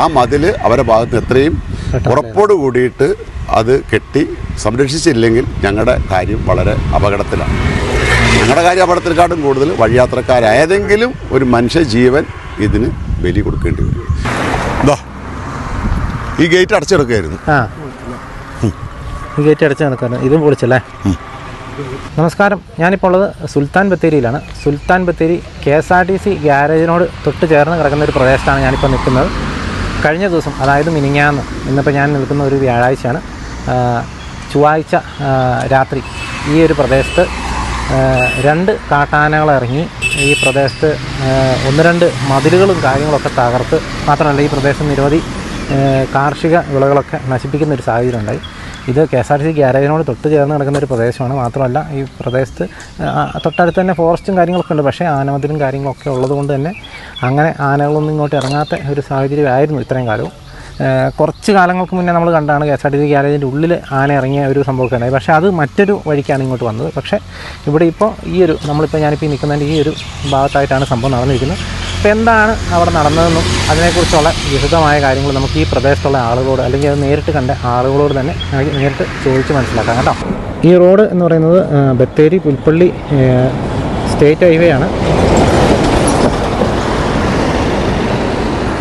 ആ മതിൽ അവരുടെ ഭാഗത്ത് എത്രയും ഉറപ്പോട് കൂടിയിട്ട് അത് കെട്ടി സംരക്ഷിച്ചില്ലെങ്കിൽ ഞങ്ങളുടെ കാര്യം വളരെ അപകടത്തിലാണ്. ഞങ്ങളുടെ കാര്യം അപകടത്തിനെക്കാട്ടും കൂടുതൽ വഴിയാത്രക്കാരായതെങ്കിലും ഒരു മനുഷ്യ ജീവൻ ഇതിന് ബലി കൊടുക്കേണ്ടി വരും. എന്താ ഈ ഗേറ്റ് അടച്ചെടുക്കുകയായിരുന്നു ആ. ഈ ഗേറ്റ് അടച്ചു നടക്കാറ് ഇതും പൊളിച്ചല്ലേ? നമസ്കാരം. ഞാനിപ്പോൾ ഉള്ളത് Sultan ബത്തേരിയിലാണ്. Sultan Bathery K S R T C ഗ്യാരേജിനോട് തൊട്ട് ചേർന്ന് കിടക്കുന്ന ഒരു പ്രദേശത്താണ് ഞാനിപ്പോൾ നിൽക്കുന്നത്. കഴിഞ്ഞ ദിവസം അതായത് മിനിങ്ങാന്ന് ഇന്നിപ്പോൾ ഞാൻ നിൽക്കുന്ന ഒരു വ്യാഴാഴ്ചയാണ് ചൊവ്വാഴ്ച രാത്രി ഈ ഒരു പ്രദേശത്ത് രണ്ട് കാട്ടാനകൾ ഇറങ്ങി ഈ പ്രദേശത്ത് ഒന്ന് രണ്ട് മതിലുകളും കാര്യങ്ങളൊക്കെ തകർത്ത് മാത്രമല്ല ഈ പ്രദേശം നിരവധി കാർഷിക വിളകളൊക്കെ നശിപ്പിക്കുന്ന ഒരു സാഹചര്യം ഉണ്ടായി ഇത് K S R T C ഗ്യാരേജിനോട് തൊട്ട് ചേർന്ന് കിടക്കുന്ന ഒരു പ്രദേശമാണ്. മാത്രമല്ല ഈ പ്രദേശത്ത് തൊട്ടടുത്ത് തന്നെ ഫോറസ്റ്റും കാര്യങ്ങളൊക്കെ ഉണ്ട്. പക്ഷേ ആനമതിലും കാര്യങ്ങളൊക്കെ ഉള്ളതുകൊണ്ട് തന്നെ അങ്ങനെ ആനകളൊന്നും ഇങ്ങോട്ട് ഇറങ്ങാത്ത ഒരു സാഹചര്യമായിരുന്നു ഇത്രയും കാലവും. കുറച്ച് കാലങ്ങൾക്ക് മുന്നേ നമ്മൾ കണ്ടാണ് K S R T C ഗ്യാരേജിന്റെ ഉള്ളിൽ ആന ഇറങ്ങിയ ഒരു സംഭവമൊക്കെ ഉണ്ടായി പക്ഷേ അത് മറ്റൊരു വഴിക്കാണ് ഇങ്ങോട്ട് വന്നത്. പക്ഷേ ഇവിടെ ഇപ്പോൾ ഈ ഒരു നമ്മളിപ്പോൾ ഞാനിപ്പോൾ ഈ നിൽക്കുന്നതിന്റെ ഈ ഒരു ഭാഗത്തായിട്ടാണ് സംഭവം നടന്നിരിക്കുന്നത്. അപ്പോൾ എന്താണ് അവിടെ നടന്നതെന്നും അതിനെക്കുറിച്ചുള്ള വിശദമായ കാര്യങ്ങൾ നമുക്ക് ഈ പ്രദേശത്തുള്ള ആളുകളോട് അല്ലെങ്കിൽ അത് നേരിട്ട് കണ്ട ആളുകളോട് തന്നെ നേരിട്ട് ചോദിച്ച് മനസ്സിലാക്കാം കേട്ടോ. ഈ റോഡ് എന്ന് പറയുന്നത് ബത്തേരി പുൽപ്പള്ളി സ്റ്റേറ്റ് ഹൈവേ ആണ്.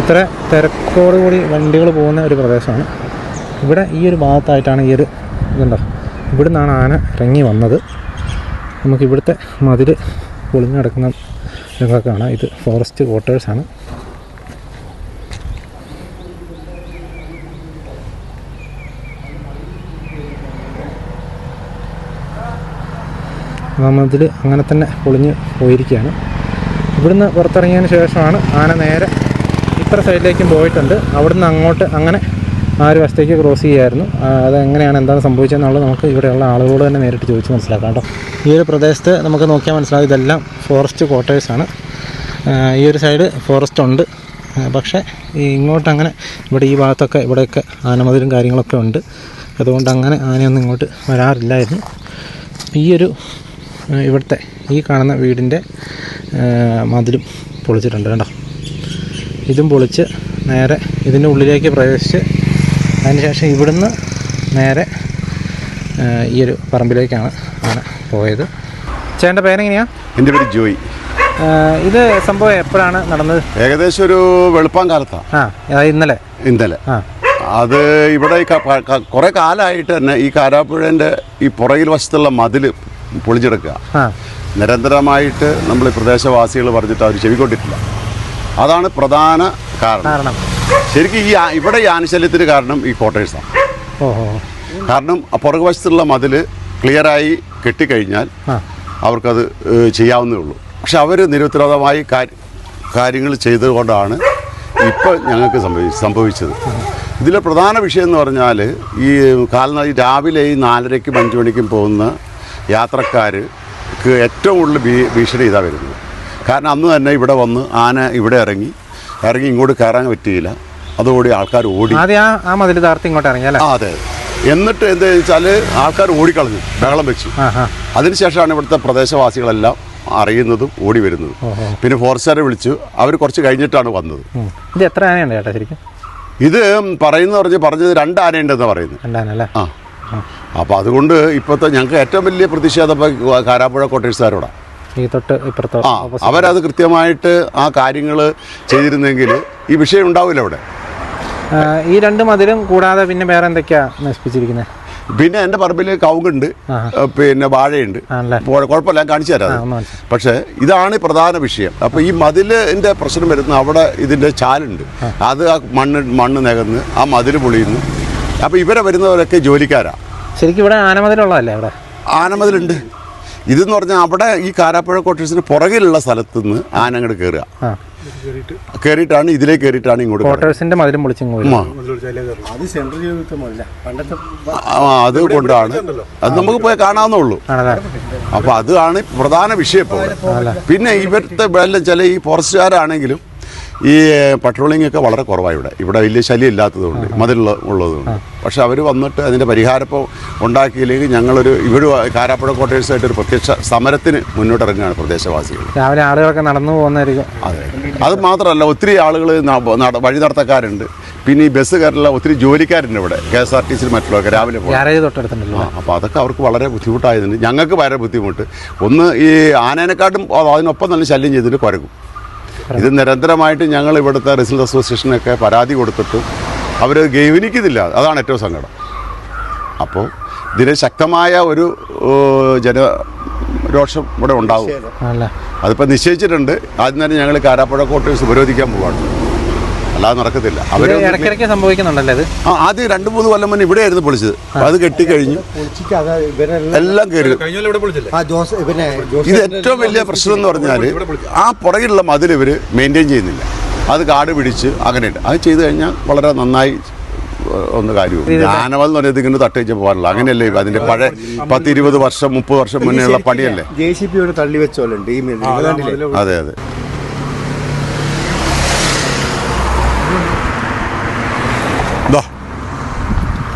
ഇത്ര തിരക്കോട് കൂടി വണ്ടികൾ പോകുന്ന ഒരു പ്രദേശമാണ്. ഇവിടെ ഈ ഒരു ഭാഗത്തായിട്ടാണ് ഈ ഒരു ഇതുണ്ടോ? ഇവിടുന്നാണ് ആന ഇറങ്ങി വന്നത്. നമുക്ക് ഇവിടുത്തെ മതിൽ പൊളിഞ്ഞു കിടക്കുന്ന ഇതൊക്കെ കാണാം ഇത് ഫോറസ്റ്റ് ക്വാർട്ടേഴ്സാണ് ആ മതിൽ അങ്ങനെ തന്നെ പൊളിഞ്ഞ് പോയിരിക്കുകയാണ്. ഇവിടുന്ന് പുറത്തിറങ്ങിയതിന് ശേഷമാണ് ആന നേരെ ഇത്ര സൈഡിലേക്കും പോയിട്ടുണ്ട്. അവിടുന്ന് അങ്ങോട്ട് അങ്ങനെ ആ ഒരു വശത്തേക്ക് ക്രോസ് ചെയ്യായിരുന്നു. അത് അതെങ്ങനെയാണ് എന്താണ് സംഭവിച്ചതെന്നുള്ളത് നമുക്ക് ഇവിടെയുള്ള ആളുകളോട് തന്നെ നേരിട്ട് ചോദിച്ച് മനസ്സിലാക്കാം കേട്ടോ. ഈ ഒരു പ്രദേശത്ത് നമുക്ക് നോക്കിയാൽ മനസ്സിലാവും ഇതെല്ലാം ഫോറസ്റ്റ് ക്വാർട്ടേഴ്സാണ് ഈ ഒരു സൈഡ് ഫോറസ്റ്റ് ഉണ്ട്. പക്ഷേ ഇങ്ങോട്ട് അങ്ങനെ ഇവിടെ ഈ ഭാഗത്തൊക്കെ ഇവിടെയൊക്കെ ആനമതിലും കാര്യങ്ങളൊക്കെ ഉണ്ട്. അതുകൊണ്ട് അങ്ങനെ ആനയൊന്നും ഇങ്ങോട്ട് വരാറില്ലായിരുന്നു. ഈ ഒരു ഇവിടുത്തെ ഈ കാണുന്ന വീടിന്റെ മതിലും പൊളിച്ചിട്ടുണ്ട് കേട്ടോ. ഇതും പൊളിച്ച് നേരെ ഇതിന്റെ ഉള്ളിലേക്ക് പ്രവേശിച്ച് അതിനുശേഷം ഇവിടുന്ന് നേരെ ഈ ഒരു പറമ്പിലേക്കാണ് ആന പോയത്. ചേട്ടന്റെ പേരെങ്ങനെയാ? എന്റെ പേര് ജോയി. ഇത് സംഭവം എപ്പോഴാണ് നടന്നത്? ഏകദേശം ഒരു വെളുപ്പാൻ കാലത്താണ് ആ ഇന്നലെ? ഇന്നലെ. ആ. അത് ഇവിടെ കുറെ കാലമായിട്ട് തന്നെ ഈ കാരാപ്പുഴന്റെ ഈ പുറകിൽ വശത്തുള്ള മതിൽ പൊളിച്ചെടുക്കുക നിരന്തരമായിട്ട് നമ്മൾ പ്രദേശവാസികൾ പറഞ്ഞിട്ട് അവർ ചെവിക്കൊണ്ടിട്ടില്ല. അതാണ് പ്രധാന കാരണം. ശരിക്കും ഈ ഇവിടെ ഈ ആനശല്യത്തിന് കാരണം ഈ ക്വാർട്ടേഴ്സാണ് കാരണം പുറകുവശത്തുള്ള മതിൽ ക്ലിയറായി കെട്ടിക്കഴിഞ്ഞാൽ അവർക്കത് ചെയ്യാവുന്നേ ഉള്ളൂ. പക്ഷെ അവർ നിരുത്തരവാദമായി കാര്യങ്ങൾ ചെയ്തുകൊണ്ടാണ് ഇപ്പോൾ ഞങ്ങൾക്ക് സംഭവി സംഭവിച്ചത്. ഇതിലെ പ്രധാന വിഷയം എന്ന് പറഞ്ഞാൽ ഈ കാൽനട ഈ രാവിലെ ഈ നാലരയ്ക്കും അഞ്ച് മണിക്കും പോകുന്ന യാത്രക്കാർക്ക് ഏറ്റവും കൂടുതൽ ഭീഷണി ഇതാ വരുന്നത്. കാരണം അന്ന് തന്നെ ഇവിടെ വന്ന് ആന ഇവിടെ ഇറങ്ങി. ഇറങ്ങി ഇങ്ങോട്ട് കയറാൻ പറ്റിയില്ല. അതോടി ആൾക്കാർ ഓടി. ആ ആ മതിൽ താർത്തി ഇങ്ങോട്ട് ഇറങ്ങി ആ അതെ എന്നിട്ട് എന്താ വെച്ചാൽ ആൾക്കാർ ഓടിക്കളഞ്ഞു ബഹളം വെച്ചു. അതിനുശേഷമാണ് ഇവിടുത്തെ പ്രദേശവാസികളെല്ലാം അറിയുന്നതും ഓടി വരുന്നതും. പിന്നെ ഫോറസ്റ്റുകാരെ വിളിച്ചു അവർ കുറച്ച് കഴിഞ്ഞിട്ടാണ് വന്നത്. ഇത് എത്ര ആനയുണ്ട് ചേട്ടാ ശരിക്കും? ഇത് പറയുന്ന പറഞ്ഞ് പറഞ്ഞത് രണ്ട് ആനയുണ്ടെന്ന് പറയുന്നത്. ആ. അപ്പോൾ അതുകൊണ്ട് ഇപ്പോഴത്തെ ഞങ്ങൾക്ക് ഏറ്റവും വലിയ പ്രതിഷേധം കാരാപ്പുഴ കോട്ടേഴ്സുകാരോടാണ് ആ അവരത് കൃത്യമായിട്ട് ആ കാര്യങ്ങൾ ചെയ്തിരുന്നെങ്കിൽ ഈ വിഷയം ഉണ്ടാവില്ല അവിടെ. ഈ രണ്ട് മതിലും കൂടാതെ പിന്നെ വേറെ എന്തൊക്കെയാ നശിപ്പിച്ചിരിക്കുന്നത് പിന്നെ എന്റെ പറമ്പിൽ കവുങ്ങുണ്ട് പിന്നെ വാഴയുണ്ട്. കുഴപ്പമില്ല ഞാൻ കാണിച്ചു തരാം പക്ഷേ ഇതാണ് പ്രധാന വിഷയം. അപ്പോൾ ഈ മതിലിന്റെ പ്രശ്നം വരുന്ന അവിടെ ഇതിന്റെ ചാലുണ്ട്. അത് ആ മണ്ണ് മണ്ണ് നികന്ന് ആ മതിൽ പൊളിയുന്നു. അപ്പോൾ ഇവരെ വരുന്നവരൊക്കെ ജോലിക്കാരാണ് ശരിക്കും ഇവിടെ ആനമതിലുള്ളതല്ലേ അവിടെ? ആനമതിലുണ്ട്. ഇതെന്ന് പറഞ്ഞാൽ അവിടെ ഈ കാരാപ്പുഴ കോട്ടേഴ്സിന് പുറകിലുള്ള സ്ഥലത്ത് നിന്ന് ആന അങ്ങോട്ട് കയറുക കയറിയിട്ടാണ് ഇതിലേക്ക് കയറിയിട്ടാണ് ഇങ്ങോട്ട് മതിലും ആ. അത് സെൻട്രൽ ജീവിതമല്ല പണ്ടത്തെ ആ, അത് കൊണ്ടാണ്. അത് നമുക്ക് പോയി കാണാവുന്നേ ഉള്ളൂ. അപ്പൊ അതാണ് പ്രധാന വിഷയം ഇപ്പോൾ പിന്നെ ഇവിടുത്തെ വെള്ളം ചില ഈ ഫോറസ്റ്റുകാരാണെങ്കിലും ഈ പട്രോളിംഗ് ഒക്കെ വളരെ കുറവാണ് ഇവിടെ. ഇവിടെ വലിയ ശല്യം ഇല്ലാത്തതുകൊണ്ട് മതിലുള്ള ഉള്ളതുകൊണ്ട്. പക്ഷെ അവർ വന്നിട്ട് അതിന്റെ പരിഹാരപ്പം ഉണ്ടാക്കിയില്ലെങ്കിൽ ഞങ്ങളൊരു ഇവിടെ കാരാപ്പുഴ ക്വാർട്ടേഴ്സായിട്ട് ഒരു പ്രത്യക്ഷ സമരത്തിന് മുന്നോട്ടിറങ്ങുകയാണ് പ്രദേശവാസികൾ രാവിലെ ആളുകളൊക്കെ നടന്നു പോകുന്നതായിരിക്കും. അതെ. അത് മാത്രമല്ല ഒത്തിരി ആളുകൾ വഴി നടത്തക്കാരുണ്ട്. പിന്നെ ഈ ബസ് കയറില്ല ഒത്തിരി ജോലിക്കാരുണ്ട് ഇവിടെ. കെ എസ് ആർ ടി സിയിൽ മറ്റുള്ളവർക്ക് രാവിലെ തൊട്ടടുത്തുണ്ടല്ലോ. അപ്പോൾ അതൊക്കെ അവർക്ക് വളരെ ബുദ്ധിമുട്ടായതുണ്ട് ഞങ്ങൾക്ക് വളരെ ബുദ്ധിമുട്ട്. ഒന്ന് ഈ ആനേനെക്കാട്ടും അതിനൊപ്പം തന്നെ ശല്യം ചെയ്തിട്ട് കുരക്കും ഇത് നിരന്തരമായിട്ട് ഞങ്ങൾ ഇവിടുത്തെ റെസിഡൻസ് അസോസിയേഷനൊക്കെ പരാതി കൊടുത്തിട്ട് അവർ ഗൗനിക്കുന്നില്ല. അതാണ് ഏറ്റവും സങ്കടം. അപ്പോൾ ഇതിന് ശക്തമായ ഒരു ജന രോഷം ഇവിടെ ഉണ്ടാവും. അതിപ്പോൾ നിശ്ചയിച്ചിട്ടുണ്ട്. ആദ്യം തന്നെ ഞങ്ങൾ കാരാപ്പുഴ കോട്ടേഴ്സ് ഉപരോധിക്കാൻ പോവാണ്. അല്ലാതെ നടക്കത്തില്ല. അവർ ഇടയ്ക്കിടയ്ക്ക് സംഭവിക്കുന്നുണ്ടല്ലേ ഇത്? ആ ആദ്യം രണ്ട് മൂന്ന് കൊല്ലം മുന്നേ ഇവിടെ ആയിരുന്നു പൊളിച്ചത് അത് കെട്ടിക്കഴിഞ്ഞു എല്ലാം കയറി ആ ജോസ് പിന്നെ ജോസ് ഇത് ഏറ്റവും വലിയ പ്രശ്നം എന്ന് പറഞ്ഞാൽ ആ പുറകിലുള്ള മതിൽ ഇവർ മെയിന്റെയിൻ ചെയ്യുന്നില്ല. അത് കാട് പിടിച്ച് അങ്ങനെയുണ്ട്. അത് ചെയ്തു കഴിഞ്ഞാൽ വളരെ നന്നായി ഒന്ന് കാര്യവും. ജ്ഞാനവൽ എന്ന് പറയുന്നത് ഇങ്ങനെ തട്ടിച്ച് പോകാറില്ല അങ്ങനെയല്ലേ അതിന്റെ പഴയ പത്ത് ഇരുപത് വർഷം മുപ്പത് വർഷം മുന്നേ ഉള്ള പണിയല്ലേ? ജെ സി പി തള്ളി വെച്ചോലുണ്ട് ഈ. അതെ അതെ.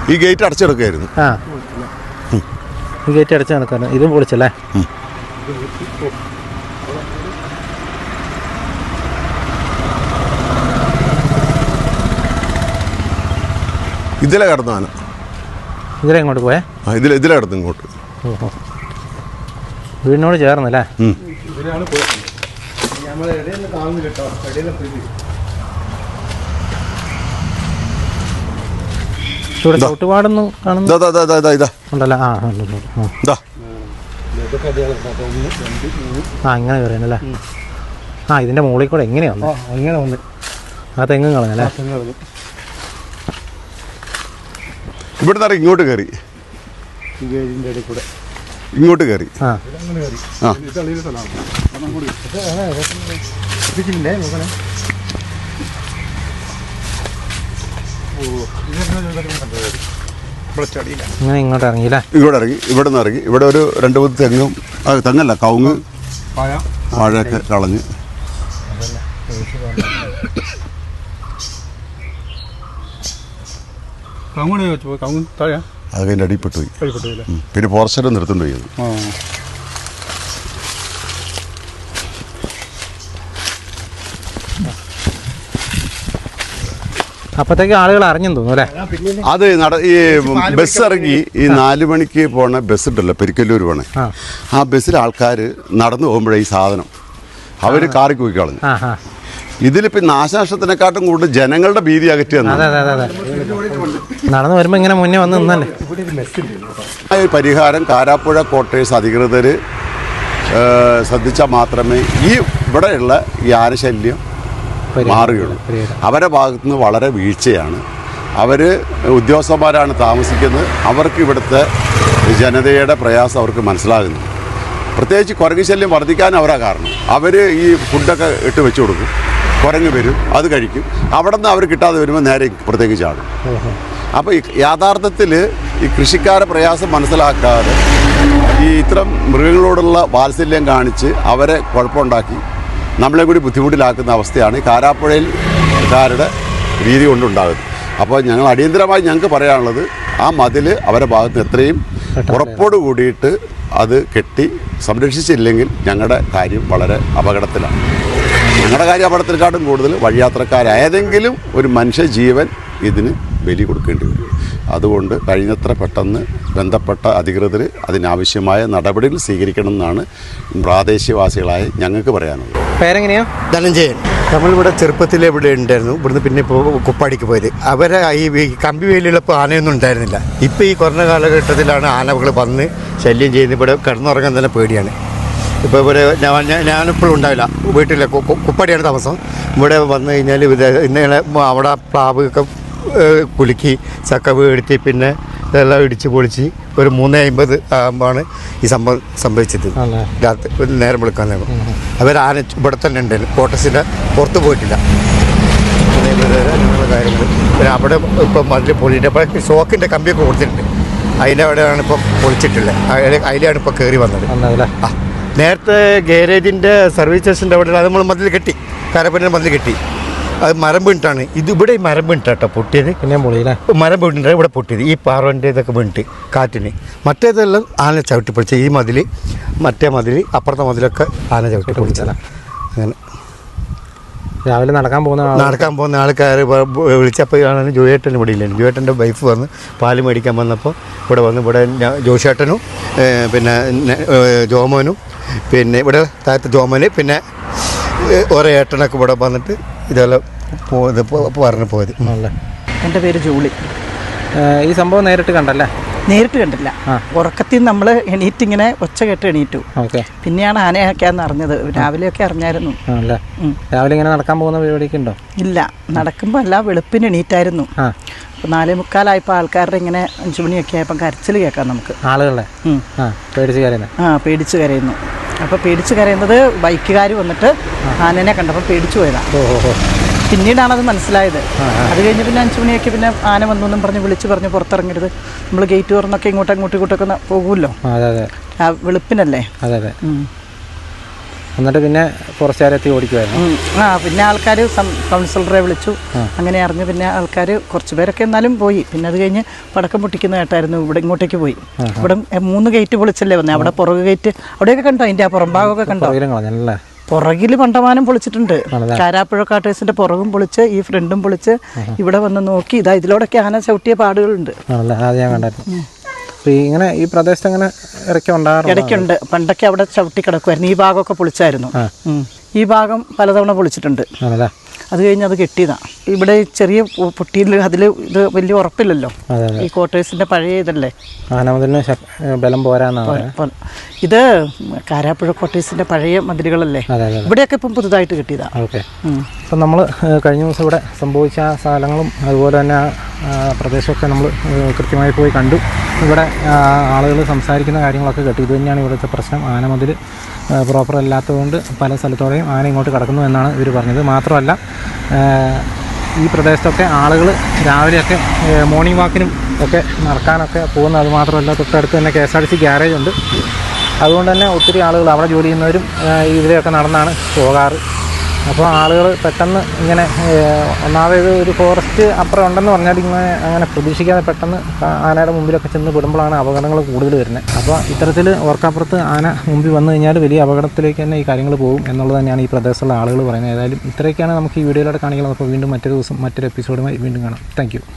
ഈ ഗേറ്റ് അടച്ചെടുക്കായിരുന്നു ആ. ഈ ഗേറ്റ് അടച്ച് നടക്കാറ് ഇതും പൊളിച്ചല്ലേ? ഇതിലെ കടന്നു ആന. ഇതിലെങ്ങോട്ട് പോയേ? ആ, ഇതിലെ ഇതിലെ കടന്നു ഇങ്ങോട്ട്. ഓഹോ. വീടിനോട് ചേർന്നല്ലേ? ഉം. നമ്മളെ ഇടയിൽ കാണുന്നില്ല കേട്ടോ ഇടയിൽ ഇവിടെ ചവിട്ടുപാടൊന്നും ആ ഉണ്ട്. ആ. ഇങ്ങനെ കയറിയല്ലേ ആ ഇതിന്റെ മുകളിൽ കൂടെ എങ്ങനെയാ വന്നത് അങ്ങനെ വന്ന്. ആ തെങ്ങും കളഞ്ഞല്ലേ? ഇവിടെ നിന്ന് ഇങ്ങോട്ട് കയറി? ഇങ്ങോട്ട് കയറി. ആ. ആ ഇതില്ലേ നോക്കണേ ഇങ്ങനെ ഇങ്ങോട്ട് ഇറങ്ങിയില്ലേ? ഇങ്ങോട്ട് ഇറങ്ങി ഇവിടെ നിന്ന് ഇറങ്ങി. ഇവിടെ ഒരു രണ്ട് മൂന്ന് തെങ്ങും ആ, തെങ്ങല്ല കവുങ്ങ് വാഴയൊക്കെ കളഞ്ഞ്. കൗങ്ങ് വെച്ചു കൗങ്ങ് താഴെ അതൊക്കെ അതിന്റെ അടിപ്പെട്ടു പോയി ഉം. പിന്നെ ഫോറസ്റ്റർ നിർത്തുണ്ട് പോയി ആ. അപ്പത്തേക്ക് ആളുകൾ അറിഞ്ഞെന്ന് തോന്നുന്നു അല്ലേ? അത് നട ഈ ബസ് ഇറങ്ങി ഈ നാല് മണിക്ക് പോണ ബസ് ഉണ്ടല്ലോ പെരിക്കല്ലൂർ പോണേ. ആ. ബസ്സിൽ ആൾക്കാർ നടന്നു പോകുമ്പോഴേ ഈ സാധനം. അവർ കാറി പോയി കളഞ്ഞു. ഇതിലിപ്പോൾ നാശനഷ്ടത്തിനെക്കാട്ടും കൂടുതൽ ജനങ്ങളുടെ ഭീതി അകറ്റി നടന്നു വരുമ്പോ ഇങ്ങനെ മുന്നേ വന്ന് നിന്നല്ലേ? ആ ഒരു പരിഹാരം കാരാപ്പുഴ കോട്ടേഴ്സ് അധികൃതർ ശ്രദ്ധിച്ചാൽ മാത്രമേ ഈ ഇവിടെയുള്ള ഈ ആനശല്യം. മാറുകയുള്ളൂ. അവരെ ഭാഗത്തു നിന്ന് വളരെ വീഴ്ചയാണ്. അവർ ഉദ്യോഗസ്ഥന്മാരാണ് താമസിക്കുന്നത്. അവർക്ക് ഇവിടുത്തെ ജനതയുടെ പ്രയാസം അവർക്ക് മനസ്സിലാകുന്നു. പ്രത്യേകിച്ച് കുരങ്ങ് ശല്യം വർദ്ധിക്കാൻ അവരാ കാരണം. അവർ ഈ ഫുഡൊക്കെ ഇട്ട് വെച്ചു കൊടുക്കും. കുരങ്ങ് വരും അത് കഴിക്കും. അവിടെ നിന്ന് അവർ കിട്ടാതെ വരുമ്പോൾ നേരെ ഇപ്പുറത്തേക്ക് ചാടും. അപ്പോൾ ഈ യാഥാർത്ഥത്തിൽ ഈ കൃഷിക്കാരെ പ്രയാസം മനസ്സിലാക്കാതെ ഈ ഇത്തരം മൃഗങ്ങളോടുള്ള വാത്സല്യം കാണിച്ച് അവരെ കുഴപ്പമുണ്ടാക്കി. നമ്മളെ കൂടി ബുദ്ധിമുട്ടിലാക്കുന്ന അവസ്ഥയാണ് ഈ കാരാപ്പുഴയിൽ കാരുടെ രീതി കൊണ്ടുണ്ടാകുന്നത്. അപ്പോൾ ഞങ്ങൾ അടിയന്തരമായി ഞങ്ങൾക്ക് പറയാനുള്ളത് ആ മതിൽ അവരെ ഭാഗത്ത് എത്രയും ഉറപ്പോട് കൂടിയിട്ട് അത് കെട്ടി സംരക്ഷിച്ചില്ലെങ്കിൽ ഞങ്ങളുടെ കാര്യം വളരെ അപകടത്തിലാണ്. ഞങ്ങളുടെ കാര്യം അപകടത്തിനെക്കാട്ടും കൂടുതൽ വഴിയാത്രക്കാരായതെങ്കിലും ഒരു മനുഷ്യ ജീവൻ ഇതിന് ബലി കൊടുക്കേണ്ടി വരും. അതുകൊണ്ട് കഴിഞ്ഞത്ര പെട്ടെന്ന് ബന്ധപ്പെട്ട അധികൃതർ അതിനാവശ്യമായ നടപടികൾ സ്വീകരിക്കണം എന്നാണ് പ്രാദേശികവാസികളായ ഞങ്ങൾക്ക് പറയാനുള്ളത്. പേരെങ്ങനെയാ? ധനഞ്ജയൻ. നമ്മളിവിടെ ചെറുപ്പത്തിൽ ഇവിടെ ഉണ്ടായിരുന്നു. ഇവിടുന്ന് പിന്നെ ഇപ്പോൾ കുപ്പാടിക്ക് പോയത്. അവരെ ഈ കമ്പി വേലിയുള്ളപ്പോൾ ആനയൊന്നും ഉണ്ടായിരുന്നില്ല. ഇപ്പോൾ ഈ കൊറോണ കാലഘട്ടത്തിലാണ് ആനകൾ വന്ന് ശല്യം ചെയ്യുന്നത്. ഇവിടെ കിടന്നുറങ്ങാൻ തന്നെ പേടിയാണ്. ഇപ്പോൾ ഇവിടെ ഞാൻ- ഞാനിപ്പോഴും ഉണ്ടാവില്ല. വീട്ടിലെ കുപ്പാടിയാണ് താമസം. ഇവിടെ വന്നു കഴിഞ്ഞാൽ ഇന്നലെ അവിടെ പ്ലാവ് ഒക്കെ കുലുക്കി ചക്ക വീഴ്ത്തി പിന്നെ ഇതെല്ലാം ഇടിച്ച് പൊളിച്ച് ഒരു മൂന്ന് അമ്പത് ആകുമ്പോഴാണ് ഈ സംഭവം സംഭവിച്ചത്? രാത്രി ഒരു നേരം വിളിക്കാൻ നേരം. അവർ ആന ഇവിടെ തന്നെ ഉണ്ടായിരുന്നു കോട്ടസിന്റെ പുറത്ത് പോയിട്ടില്ല. അങ്ങനെയുള്ള കാര്യങ്ങൾ പിന്നെ അവിടെ ഇപ്പം മതിൽ പൊളിയിട്ട് അപ്പോൾ ഷോക്കിന്റെ കമ്പിയൊക്കെ കൊടുത്തിട്ടുണ്ട്. അതിന്റെ അവിടെയാണ് ഇപ്പോൾ പൊളിച്ചിട്ടുള്ളത്. അതിലെ- അതിലാണ് ഇപ്പോൾ കയറി വന്നത്. ആ നേരത്തെ ഗാരേജിന്റെ സർവീസ് സ്റ്റേഷന്റെ അവിടെ നമ്മൾ മതിൽ കെട്ടി. കരപ്പന്റെ മതിൽ കെട്ടി. അത് മരം വീണിട്ടാണ്. ഇത് ഇവിടെ ഈ മരം വീണിട്ടാട്ടോ പൊട്ടിയത്. പിന്നെ പൊളിയില്ലേ മരം വീണിട്ടാണ് ഇവിടെ പൊട്ടിയത്. ഈ പാറവന്റെ ഇതൊക്കെ വീണിട്ട് കാറ്റിന്. മറ്റേതെല്ലാം ആന ചവിട്ടി പൊളിച്ച ഈ മതിൽ മറ്റേ മതിൽ അപ്പുറത്തെ മതിലൊക്കെ ആന ചവിട്ടി പൊളിച്ചതാണ് അങ്ങനെ. രാവിലെ നടക്കാൻ പോകുന്ന നടക്കാൻ പോകുന്ന ആൾക്കാർ വിളിച്ചപ്പോൾ ആണ് ജോയേട്ടൻ ഇവിടെ ഇല്ലേ. ജോയേട്ടന്റെ വൈഫ് വന്ന് പാൽ മേടിക്കാൻ വന്നപ്പോൾ ഇവിടെ വന്ന് ഇവിടെ ഞാൻ ജോഷേട്ടനും പിന്നെ ജോമോനും പിന്നെ ഇവിടെ താഴത്തെ ജോമന് പിന്നെ ഒരേ ഏട്ടനൊക്കെ ഇവിടെ വന്നിട്ട് ഇതെല്ലാം പോയത് പറഞ്ഞു പോയത്. ആണല്ലേ? എന്റെ പേര് ജൂളി. ഈ സംഭവം നേരിട്ട് കണ്ടല്ലേ? നേരിട്ട് കണ്ടില്ല ഉറക്കത്തിൽ നമ്മൾ എണീറ്റിങ്ങനെ ഒച്ച കേട്ട് എണീറ്റു. ഓക്കെ. പിന്നെയാണ് ആനയൊക്കെയാന്ന് അറിഞ്ഞത്. രാവിലെയൊക്കെ അറിഞ്ഞായിരുന്നു. രാവിലെ ഇങ്ങനെ നടക്കാൻ പോകുന്ന പരിപാടിയൊക്കെ ഉണ്ടോ? ഇല്ല. നടക്കുമ്പോൾ അല്ല വെളുപ്പിന് എണീറ്റായിരുന്നു. നാലേ മുക്കാലായപ്പോൾ ആൾക്കാരുടെ ഇങ്ങനെ അഞ്ചു മണിയൊക്കെ ആയപ്പോൾ കരച്ചിൽ കേൾക്കാം നമുക്ക്. ആളുകളെ? ആ പേടിച്ച് കരയുന്നു? ആ പേടിച്ച് കരയുന്നു. അപ്പോൾ പേടിച്ച് കരയുന്നത് ബൈക്കുകാർ വന്നിട്ട് ആനനെ കണ്ടപ്പോൾ പേടിച്ചു പോയതാ. പിന്നീടാണ് അത് മനസ്സിലായത്. അത് കഴിഞ്ഞ് പിന്നെ അഞ്ചു മണിയൊക്കെ പിന്നെ ആന വന്നു എന്നും പറഞ്ഞ് വിളിച്ച് പറഞ്ഞ് പുറത്തിറങ്ങരുത്. നമ്മൾ ഗേറ്റ് തുറന്നൊക്കെ ഇങ്ങോട്ടും ഇങ്ങോട്ടും ഇങ്ങോട്ടൊക്കെ പോകുമല്ലോ വെളുപ്പിനല്ലേ? അതെ അതെ. എന്നിട്ട് പിന്നെ ഫോറസ്റ്റുകാരെത്തി ഓടിക്കുമായിരുന്നു. ആ പിന്നെ ആൾക്കാർ കൗൺസിലറെ വിളിച്ചു. അങ്ങനെ അറിഞ്ഞ് പിന്നെ ആൾക്കാർ കുറച്ച് പേരൊക്കെ എന്നാലും പോയി. പിന്നെ അത് കഴിഞ്ഞ് പടക്കം പൊട്ടിക്കുന്ന കേട്ടായിരുന്നു ഇവിടെ ഇങ്ങോട്ടേക്ക് പോയി. ഇവിടെ മൂന്ന് ഗേറ്റ് പൊളിച്ചല്ലേ വന്നേ? അവിടെ പുറകു ഗേറ്റ് അവിടെയൊക്കെ കണ്ടോ? അതിന്റെ ആ പുറംഭാഗമൊക്കെ കണ്ടോ? പുറകിലും കളഞ്ഞല്ലേ പുറകിൽ പണ്ടമാനം പൊളിച്ചിട്ടുണ്ട്. കാരാപ്പുഴ കാട്ടേഴ്സിന്റെ പുറകും പൊളിച്ച് ഈ ഫ്രണ്ടും പൊളിച്ച് ഇവിടെ വന്ന് നോക്കി. ഇതാ ഇതിലൂടെയൊക്കെ ആന ചവിട്ടിയ പാടുകളുണ്ട്. ഇങ്ങനെ ഈ പ്രദേശത്ത് അങ്ങനെ ഇടയ്ക്ക് ഉണ്ടാകാറുണ്ട് ഇടയ്ക്കുണ്ട്. പണ്ടൊക്കെ അവിടെ ചവിട്ടി കിടക്കുമായിരുന്നു ഈ ഭാഗമൊക്കെ പൊളിച്ചായിരുന്നു. ഈ ഭാഗം പലതവണ പൊളിച്ചിട്ടുണ്ട്. അത് കഴിഞ്ഞ് അത് കെട്ടിയതാണ് ഇവിടെ ചെറിയ പൊട്ടിയിൽ അതിൽ ഇത് വലിയ ഉറപ്പില്ലല്ലോ. ഈ ക്വാർട്ടേഴ്സിന്റെ പഴയ ഇതല്ലേ? ബലം പോരാന്നാണ് ഇത് കാരാപ്പുഴ ക്വാർട്ടേഴ്സിന്റെ പഴയ മതിലുകളല്ലേ? ഇവിടെയൊക്കെ ഇപ്പം പുതുതായിട്ട് കെട്ടിയതാ. ഓക്കെ. അപ്പം നമ്മൾ കഴിഞ്ഞ ദിവസം ഇവിടെ സംഭവിച്ച ആ സ്ഥലങ്ങളും അതുപോലെ തന്നെ ആ, പ്രദേശമൊക്കെ നമ്മൾ കൃത്യമായി പോയി കണ്ടു. ഇവിടെ ആളുകൾ സംസാരിക്കുന്ന കാര്യങ്ങളൊക്കെ കേട്ടു. ഇത് തന്നെയാണ് ഇവിടുത്തെ പ്രശ്നം. ആനമതിൽ പ്രോപ്പർ അല്ലാത്തതുകൊണ്ട് പല സ്ഥലത്തോടെയും ആന ഇങ്ങോട്ട് കടക്കുന്നു എന്നാണ് ഇവർ പറഞ്ഞത്. മാത്രമല്ല ഈ പ്രദേശത്തൊക്കെ ആളുകൾ രാവിലെയൊക്കെ മോർണിംഗ് വാക്കിനും ഒക്കെ നടക്കാനൊക്കെ പോകുന്ന അത് മാത്രമല്ല തൊട്ടടുത്ത് തന്നെ K S R T C garage ഉണ്ട്. അതുകൊണ്ട് തന്നെ ഒത്തിരി ആളുകൾ അവിടെ ജോലി ചെയ്യുന്നവരും ഇവിടെയൊക്കെ നടന്നാണ് പോകാറ്. അപ്പോൾ ആളുകൾ പെട്ടെന്ന് ഇങ്ങനെ ഒന്നാമത് ഒരു ഫോറസ്റ്റ് അപ്പുറം ഉണ്ടെന്ന് പറഞ്ഞാൽ ഇങ്ങനെ അങ്ങനെ പ്രതീക്ഷിക്കാതെ പെട്ടെന്ന് ആനയുടെ മുമ്പിലൊക്കെ ചെന്ന് പെടുമ്പോഴാണ് അപകടങ്ങൾ കൂടുതൽ വരുന്നത്. അപ്പോൾ ഇത്തരത്തിൽ ഓർക്കാപ്പുറത്ത് ആന മുമ്പിൽ വന്നു കഴിഞ്ഞാൽ വലിയ അപകടത്തിലേക്ക് തന്നെ ഈ കാര്യങ്ങൾ പോകും എന്നുള്ളത് തന്നെയാണ് ഈ പ്രദേശത്തുള്ള ആളുകൾ പറയുന്നത്. ഏതായാലും ഇത്രയൊക്കെയാണ് നമുക്ക് ഈ വീഡിയോയിലൂടെ കാണിക്കുന്നത്. അപ്പോൾ വീണ്ടും മറ്റൊരു ദിവസം മറ്റൊരു എപ്പിസോഡുമായി വീണ്ടും കാണാം. താങ്ക്